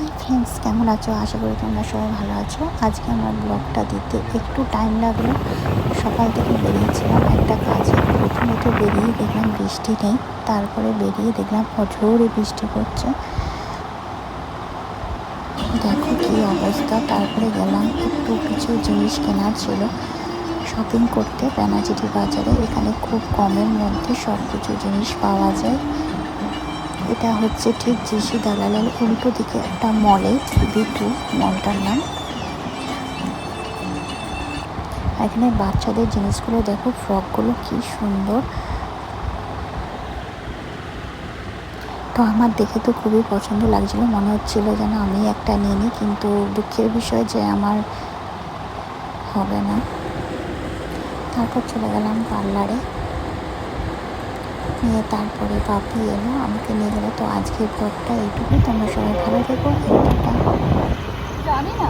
Hi friends কেমন আছো? আশা করি তোমরা সবাই ভালো আছো। আজকে আমার ব্লগটা দিতে একটু টাইম লাগল। সকাল থেকে বেরিয়েছিলাম একটা কাজে। প্রথমে তো বেরিয়ে দেখলাম বৃষ্টি নেই। তারপরে বেরিয়ে দেখলাম অঝোরে বৃষ্টি পড়ছে। দেখো কী অবস্থা। তারপরে গেলাম, একটু কিছু জিনিস কেনার ছিল। শপিং করতে প্যানাচিটি বাজারে। এখানে খুব কমের মধ্যে সব কিছু জিনিস পাওয়া যায়। এটা হচ্ছে ঠিক জিসি দালালের উল্টো দিকে একটা মলে বি টু মলটার নাম। এখানে বাচ্চাদের জিনিসগুলো দেখো, ফ্রকগুলো কি সুন্দর। তো আমার দেখে তো খুবই পছন্দ লাগছিল, মনে হচ্ছিল যেন আমি একটা নিয়ে নিই কিন্তু দুঃখের বিষয় যে আমার হবে না। তারপর চলে গেলাম পার্লারে। নিয়ে তারপরে পাপি এলো, আমাকে নিয়ে গেলো। তো আজকের ব্লগটা এইটুকু তোমরা সবাই ভালো থেকো জানি না।